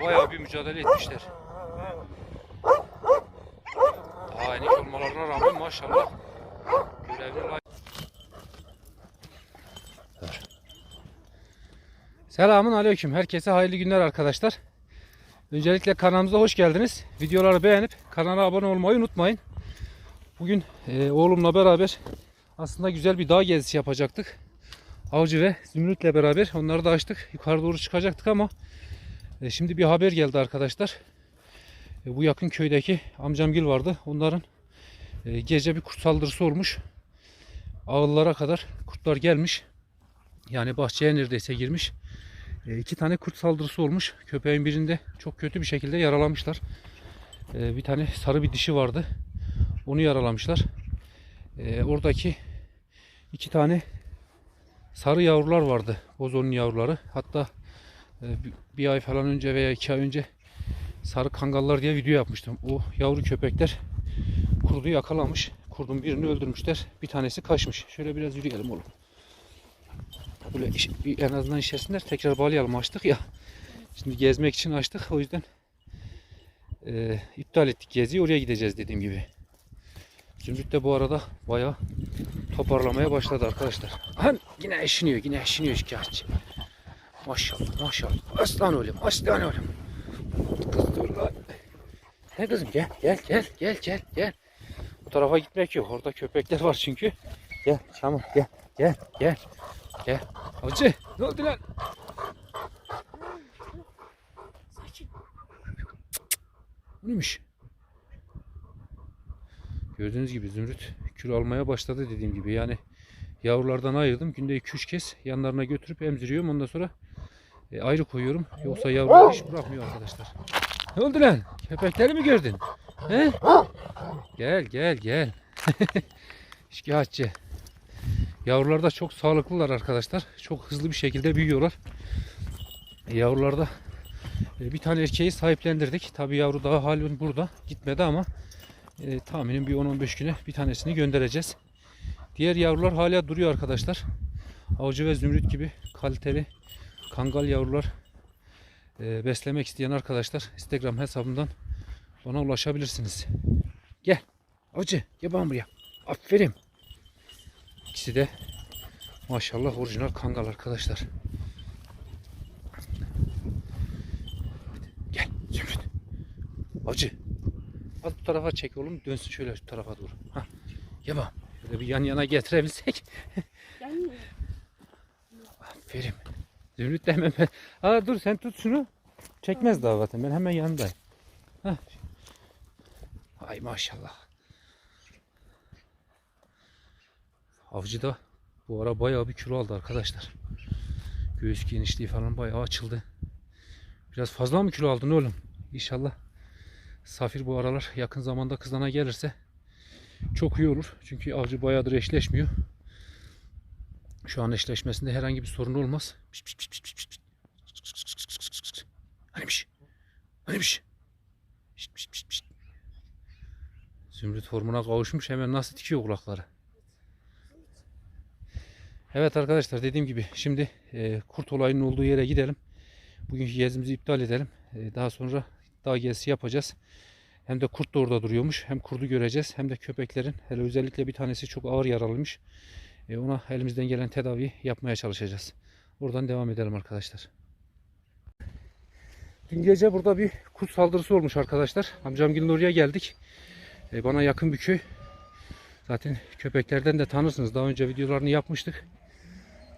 bayağı bir mücadele etmişler. Daha enik olmalarına rağmen maşallah görevli. Selamun aleyküm. Herkese hayırlı günler arkadaşlar. Öncelikle kanalımıza hoş geldiniz. Videoları beğenip kanala abone olmayı unutmayın. Bugün e, oğlumla beraber aslında güzel bir dağ gezisi yapacaktık. Avcı ve Zümrüt'le beraber onları da açtık. Yukarı doğru çıkacaktık ama e, şimdi bir haber geldi arkadaşlar. E, bu yakın köydeki amcamgil vardı. Onların e, gece bir kurt saldırısı olmuş. Ağıllara kadar kurtlar gelmiş. Yani bahçeye neredeyse girmiş. E, iki tane kurt saldırısı olmuş. Köpeğin birinde çok kötü bir şekilde yaralamışlar. Bir tane sarı bir dişi vardı. Onu yaralamışlar. Oradaki iki tane sarı yavrular vardı. Bozonun yavruları. Hatta bir- bir ay falan önce veya iki ay önce sarı kangallar diye video yapmıştım. O yavru köpekler kurdu yakalamış. Kurdun birini öldürmüşler. Bir tanesi kaçmış. Şöyle biraz yürüyelim oğlum. Böyle en azından işesinler. Tekrar bağlayalım açtık ya. Şimdi gezmek için açtık. O yüzden e, iptal ettik geziyi. Oraya gideceğiz dediğim gibi. Zümrüt de bu arada bayağı toparlamaya başladı arkadaşlar. Han yine eşiniyor, yine eşiniyor şikayetçi. Maşallah, maşallah. Aslan oğlum, aslan oğlum. Kız dur lan. Ne kızım gel, gel, gel, gel, gel, gel. Bu tarafa gitmek yok. Orada köpekler var çünkü. Gel, tamam, gel, gel, gel, gel. Avcı, ne oldu lan? Bu neymiş? Gördüğünüz gibi Zümrüt kül almaya başladı dediğim gibi. Yani yavrulardan ayırdım. Günde 2-3 kez yanlarına götürüp emziriyorum. Ondan sonra e, ayrı koyuyorum. Yoksa yavrular hiç bırakmıyor arkadaşlar. Ne oldu lan? Köpekleri mi gördün? He? Gel gel gel. Şikayetçi. Yavrular da çok sağlıklılar arkadaşlar. Çok hızlı bir şekilde büyüyorlar. E, Yavrularda e, bir tane erkeği sahiplendirdik. Tabi yavru daha halen burada. Gitmedi ama e, tahminim bir 10-15 güne bir tanesini göndereceğiz. Diğer yavrular hala duruyor arkadaşlar. Avcı ve zümrüt gibi kaliteli kangal yavrular e, beslemek isteyen arkadaşlar Instagram hesabımdan bana ulaşabilirsiniz. Gel. Avcı gel bana buraya. Aferin. İkisi de maşallah orijinal kangal arkadaşlar. Gel Zümrüt. Avcı Az bu tarafa çek oğlum. Dönsün şöyle şu tarafa doğru. Hah. Gel bak. Şöyle bir yan yana getirebilsek. Gelmiyor. Aferin. Zümrüt de hemen. Aa dur sen tut şunu. Çekmez daha zaten. Ben hemen yanındayım. Hah. Ay maşallah. Avcı da bu ara bayağı bir kilo aldı arkadaşlar. Göğüs genişliği falan bayağı açıldı. Biraz fazla mı kilo aldın oğlum? İnşallah Safir bu aralar yakın zamanda kızana gelirse çok iyi olur. Çünkü avcı bayağıdır eşleşmiyor. Şu an eşleşmesinde herhangi bir sorun olmaz. Hanimiş? Hanimiş? Piş. Zümrüt formuna kavuşmuş. Hemen nasıl dikiyor kulakları. Evet arkadaşlar dediğim gibi şimdi e, kurt olayının olduğu yere gidelim. Bugünkü gezimizi iptal edelim. E, daha sonra dağ gezisi yapacağız. Hem de kurt da orada duruyormuş. Hem kurdu göreceğiz hem de köpeklerin hele özellikle bir tanesi çok ağır yaralıymış. E, ona elimizden gelen tedavi yapmaya çalışacağız. Oradan devam edelim arkadaşlar. Dün gece burada bir kurt saldırısı olmuş arkadaşlar. Amcamgilin oraya geldik. E, bana yakın bir köy. Zaten köpeklerden de tanırsınız. Daha önce videolarını yapmıştık.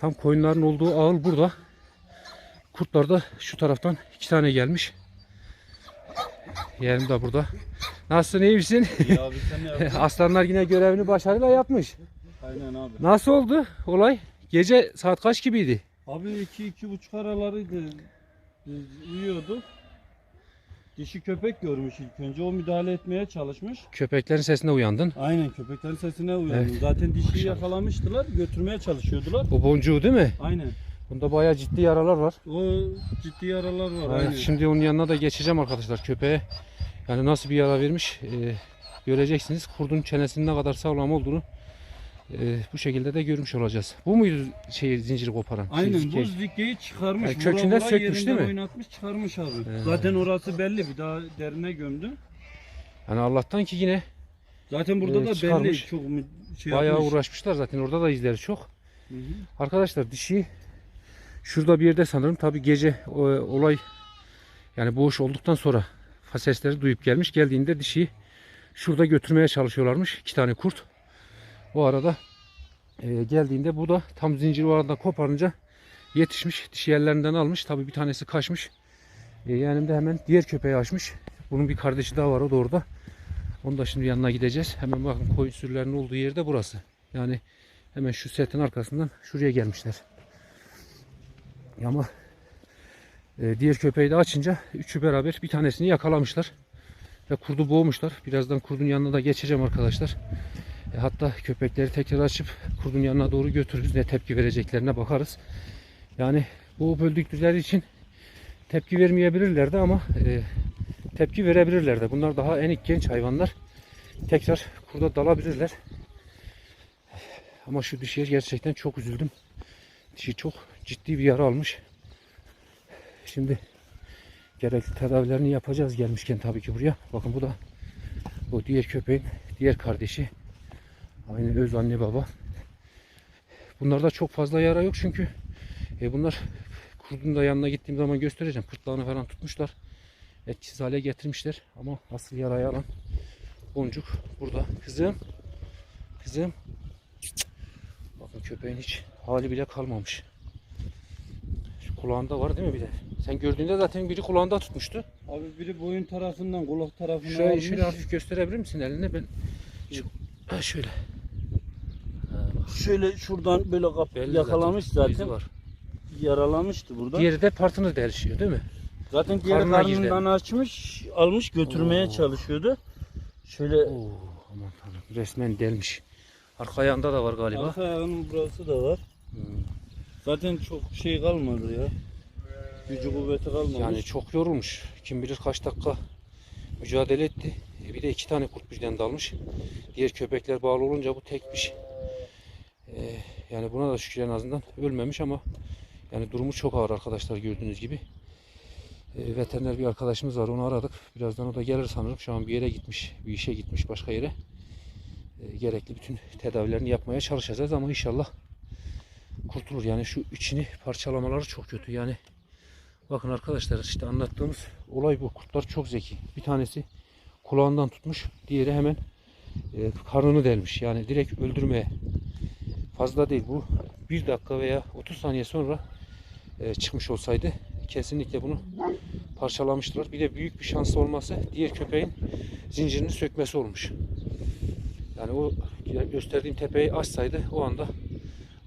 Tam koyunların olduğu ağıl burada. Kurtlar da şu taraftan iki tane gelmiş. Yeğenim de burada. Nasılsın iyi misin? İyi abi sen ne? Aslanlar yine görevini başarıyla yapmış. Aynen abi. Nasıl oldu olay? Gece saat kaç gibiydi? Abi iki iki buçuk aralarıydı. Biz uyuyorduk. Dişi köpek görmüş ilk önce. O müdahale etmeye çalışmış. Köpeklerin sesine uyandın. Aynen köpeklerin sesine uyandım. Zaten dişiyi Maşallah. yakalamıştılar. Götürmeye çalışıyordular. O boncuğu değil mi? Aynen. Bunda bayağı ciddi yaralar var. O ciddi yaralar var. Evet, Aynen. şimdi onun yanına da geçeceğim arkadaşlar köpeğe. Yani nasıl bir yara vermiş e, göreceksiniz. Kurdun çenesinin ne kadar sağlam olduğunu e, bu şekilde de görmüş olacağız. Bu muydu şey zinciri koparan? Şey, Aynen bu zikeyi. zikeyi çıkarmış. Yani kökünden Vura vura sökmüş yerinden değil mi? oynatmış çıkarmış abi. He. Zaten orası belli bir daha derine gömdü. Yani Allah'tan ki yine Zaten burada Ee, da çıkarmış. belli çok mu- şey bayağı yapmış. uğraşmışlar zaten. Orada da izleri çok. Hı hı. Arkadaşlar dişi şurada bir yerde sanırım. Tabi gece o, olay yani boğuş olduktan sonra sesleri duyup gelmiş. Geldiğinde dişiyi şurada götürmeye çalışıyorlarmış. iki tane kurt. O arada e, geldiğinde bu da tam zinciri o arada koparınca yetişmiş. Dişi yerlerinden almış. Tabi bir tanesi kaçmış. E, yanımda hemen diğer köpeği açmış. Bunun bir kardeşi daha var o da orada. Onu da şimdi yanına gideceğiz. Hemen bakın koyun sürülerinin olduğu yerde burası. Yani hemen şu setin arkasından şuraya gelmişler. Ama e, diğer köpeği de açınca üçü beraber bir tanesini yakalamışlar. Ve kurdu boğmuşlar. Birazdan kurdun yanına da geçeceğim arkadaşlar. E, hatta köpekleri tekrar açıp kurdun yanına doğru götürürüz. Ne tepki vereceklerine bakarız. Yani bu böldükleri için tepki vermeyebilirlerdi ama e, tepki verebilirlerdi. Bunlar daha enik genç hayvanlar. Tekrar kurda dalabilirler. Ama şu dişiye gerçekten çok üzüldüm. Dişi çok ciddi bir yara almış. Şimdi gerekli tedavilerini yapacağız gelmişken tabii ki buraya. Bakın bu da o diğer köpeğin diğer kardeşi. Aynı öz anne baba. Bunlarda çok fazla yara yok çünkü e, bunlar kurdun da yanına gittiğim zaman göstereceğim. Kırtlağını falan tutmuşlar. Etkisiz hale getirmişler. Ama asıl yarayı alan boncuk burada. Kızım. Kızım. Bakın köpeğin hiç hali bile kalmamış. Şu kulağında var değil mi bir de? Sen gördüğünde zaten biri kulağında tutmuştu. Abi biri boyun tarafından kulak Şurayı almış. şöyle hafif gösterebilir misin eline? Ben şu, ha şöyle. Şöyle şuradan böyle kap Belli yakalamış izi zaten. var. Yaralamıştı burada. Diğeri de partını delişiyor değil mi? Zaten diğer karnına girdi. karnından açmış, almış götürmeye Oo. çalışıyordu. Şöyle Oo, aman tanrım. Resmen delmiş. Arka ayağında da var galiba. arka ayağının burası da var. Hmm. Zaten çok şey kalmadı ya. Gücü kuvveti kalmamış. Yani çok yorulmuş. Kim bilir kaç dakika mücadele etti. E bir de iki tane kurt birden dalmış. Diğer köpekler bağlı olunca bu tekmiş. E, yani buna da şükür en azından ölmemiş ama yani durumu çok ağır arkadaşlar gördüğünüz gibi. E, veteriner bir arkadaşımız var onu aradık. Birazdan o da gelir sanırım. Şu an bir yere gitmiş. Bir işe gitmiş başka yere. E, gerekli bütün tedavilerini yapmaya çalışacağız ama inşallah kurtulur. Yani şu içini parçalamaları çok kötü. Yani Bakın arkadaşlar işte anlattığımız olay bu. Kurtlar çok zeki. Bir tanesi kulağından tutmuş. Diğeri hemen e, karnını delmiş. Yani direkt öldürmeye. Fazla değil bu. Bir dakika veya 30 saniye sonra e, çıkmış olsaydı kesinlikle bunu parçalamıştılar. Bir de büyük bir şans olması diğer köpeğin zincirini sökmesi olmuş. Yani o gösterdiğim tepeyi açsaydı o anda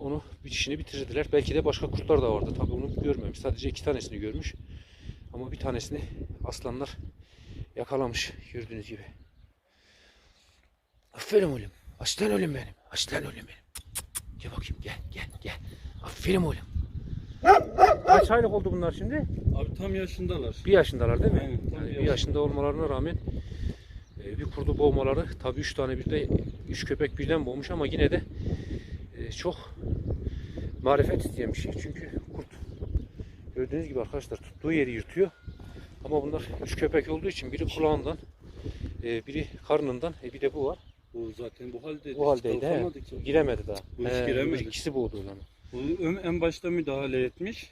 onu bir işini bitirirdiler. Belki de başka kurtlar da vardı. Tabii onu görmemiş. Sadece iki tanesini görmüş. Ama bir tanesini aslanlar yakalamış gördüğünüz gibi. Aferin oğlum. Aslan oğlum benim. Aslan oğlum benim. Gel bakayım gel gel gel. Aferin oğlum. Kaç aylık oldu bunlar şimdi? Abi tam yaşındalar. Bir yaşındalar değil mi? Aynen, tam yani bir bir yaşında olmalarına rağmen e, bir kurdu boğmaları tabii üç tane bir de üç köpek birden boğmuş ama yine de e, çok marifet isteyen bir şey. Çünkü kurt gördüğünüz gibi arkadaşlar tuttuğu yeri yırtıyor. Ama bunlar üç köpek olduğu için biri kulağından, e, biri karnından, e, bir de bu var. Bu zaten bu halde. Bu haldeydi. he. Giremedi daha. Bu hiç He, giremedi. ikisi boğdu zaman. Bu ön- en başta müdahale etmiş.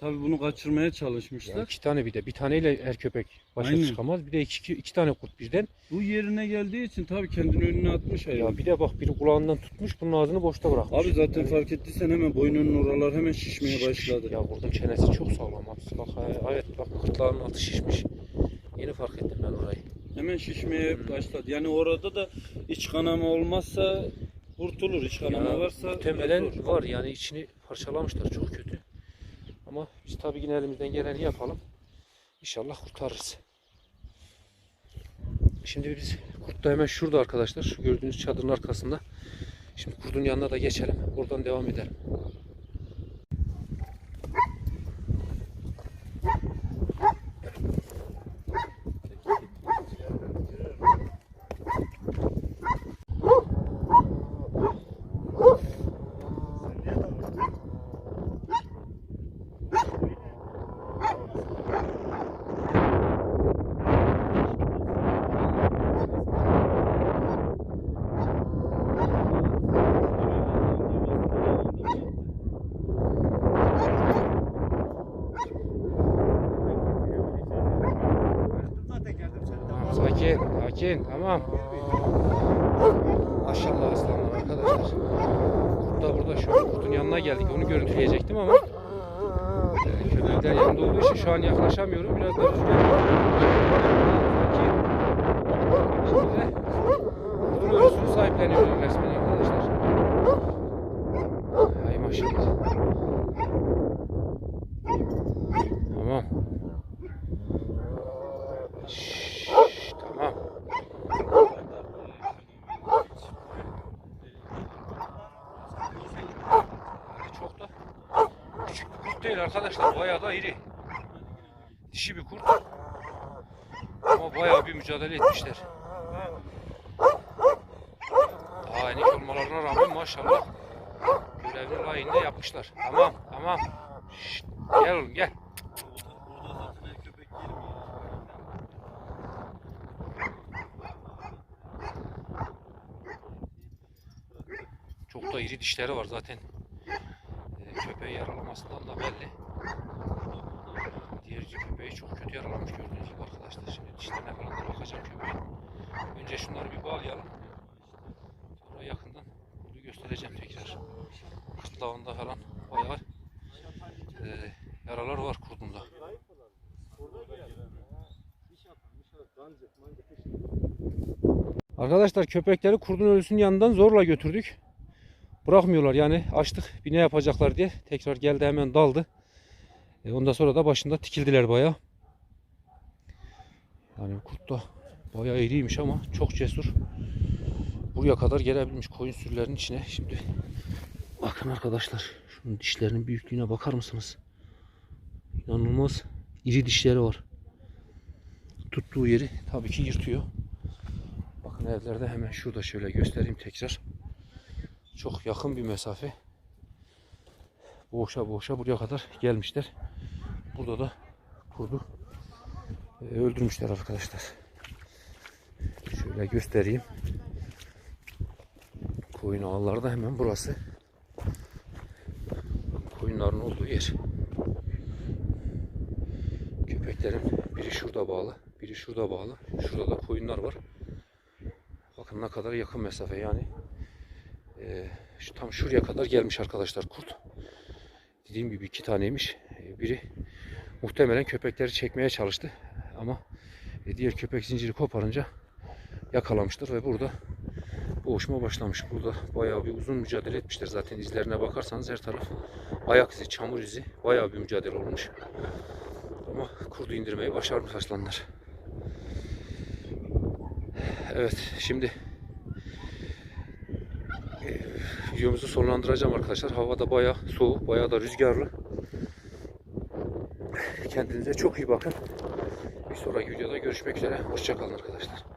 Tabii bunu kaçırmaya Ya çalışmışlar. iki tane bir de. Bir taneyle her köpek başa Aynen. çıkamaz. Bir de iki, iki, tane kurt birden. Bu yerine geldiği için tabii kendini önüne atmış hayvan. Ya bir de bak biri kulağından tutmuş bunun ağzını boşta bırakmış. Abi zaten fark ettiysen hemen boynunun oralar hemen şişmeye başladı. Ya kurdun çenesi çok sağlam. Bak evet bak kırtlağının altı şişmiş. Yeni fark ettim ben orayı. Hemen şişmeye başladı. Yani orada da iç kanama olmazsa kurtulur. İç kanama Ya, varsa muhtemelen zor. var yani içini parçalamışlar çok kötü. Ama biz tabii yine elimizden geleni yapalım. İnşallah kurtarırız. Şimdi biz kurt da hemen şurada arkadaşlar. Şu gördüğünüz çadırın arkasında. Şimdi kurdun yanına da geçelim. Oradan devam edelim. Sakin. Tamam. Maşallah aslanlar arkadaşlar. Kurt da burada şu an kurtun yanına geldik. Onu görüntüleyecektim ama e, köpekler yanında olduğu için şu an yaklaşamıyorum. Biraz da rüzgar. Şimdi kurdun ölüsünü sahipleniyorlar resmen arkadaşlar. Ay maşallah. Tamam. Şşş, tamam. Yani çok da küçük bir kurt değil arkadaşlar. Bayağı da iri. Dişi bir kurt. Ama bayağı bir mücadele etmişler. Daha enik olmalarına rağmen maşallah görevini layığında yapmışlar. Tamam, tamam. Şşt, gel oğlum gel. Çok da iri dişleri var zaten. Ee, köpeği yaralamasından da belli. Diğer köpeği çok kötü yaralamış gördüğünüz gibi arkadaşlar. Şimdi dişlerine falan da bakacağım köpeğin. Önce şunları bir bağlayalım. Sonra yakından bunu göstereceğim tekrar. Kırtlağında falan bayağı e, yaralar var kurdunda. Arkadaşlar köpekleri kurdun ölüsünün yanından zorla götürdük. Bırakmıyorlar yani açtık bir ne yapacaklar diye. Tekrar geldi hemen daldı. E, ondan sonra da başında tikildiler bayağı. Yani kurt da bayağı iriymiş ama çok cesur. Buraya kadar gelebilmiş koyun sürülerinin içine. Şimdi bakın arkadaşlar şunun dişlerinin büyüklüğüne bakar mısınız? İnanılmaz iri dişleri var. Tuttuğu yeri tabii ki yırtıyor. Bakın evlerde hemen şurada şöyle göstereyim tekrar. Çok yakın bir mesafe. Boğuşa boğuşa buraya kadar gelmişler. Burada da kurdu öldürmüşler arkadaşlar. Şöyle göstereyim. Koyun ağları da hemen burası. Koyunların olduğu yer. Köpeklerin biri şurada bağlı, biri şurada bağlı. Şurada da koyunlar var. Bakın ne kadar yakın mesafe yani. Ee, şu, tam şuraya kadar gelmiş arkadaşlar kurt. Dediğim gibi iki taneymiş. Ee, biri muhtemelen köpekleri çekmeye çalıştı. Ama e, diğer köpek zinciri koparınca yakalamıştır ve burada boğuşma başlamış. Burada bayağı bir uzun mücadele etmişler. Zaten izlerine bakarsanız her taraf ayak izi, çamur izi. Bayağı bir mücadele olmuş. Ama kurdu indirmeyi başarmış aslanlar. Evet şimdi e, videomuzu sonlandıracağım arkadaşlar. Hava da bayağı soğuk, bayağı da rüzgarlı. Kendinize çok iyi bakın. Sonraki videoda görüşmek üzere. Hoşçakalın arkadaşlar.